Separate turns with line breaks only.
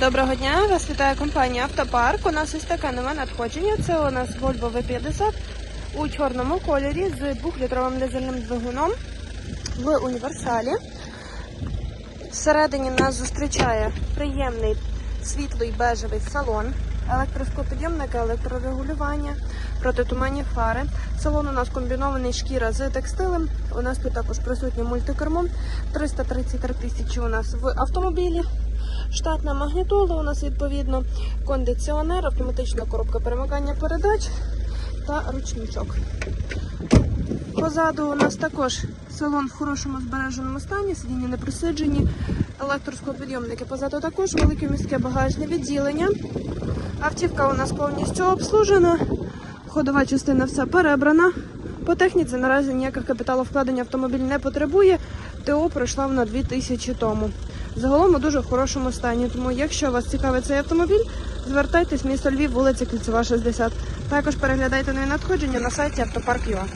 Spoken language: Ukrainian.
Доброго дня, вас вітає компанія Автопарк. У нас ось таке нове надходження. Це у нас Volvo V50 у чорному кольорі з 2-літровим дизельним двигуном в універсалі. Всередині нас зустрічає приємний світлий бежевий салон, електросклопідйомники, електрорегулювання, протитуманні фари. Салон у нас комбінований шкіра з текстилем. У нас тут також присутнє мультикермо. 333 тисячі у нас в автомобілі. Штатна магнітола у нас відповідно кондиціонер, автоматична коробка перемикання передач та ручничок. Позаду у нас також салон в хорошому збереженому стані, сидіння не присиджені, електросклопідйомники. Позаду також велике міське багажне відділення. Автівка у нас повністю обслужена, ходова частина вся перебрана. По техніці наразі ніяких капіталовкладень автомобіль не потребує. ТО пройшла вона 2000 тому. Загалом у дуже хорошому стані. Тому, якщо вас цікавить цей автомобіль, звертайтесь місто Львів, вулиця Кільцева, 60. Також переглядайте нові надходження на сайті автопарк.ua.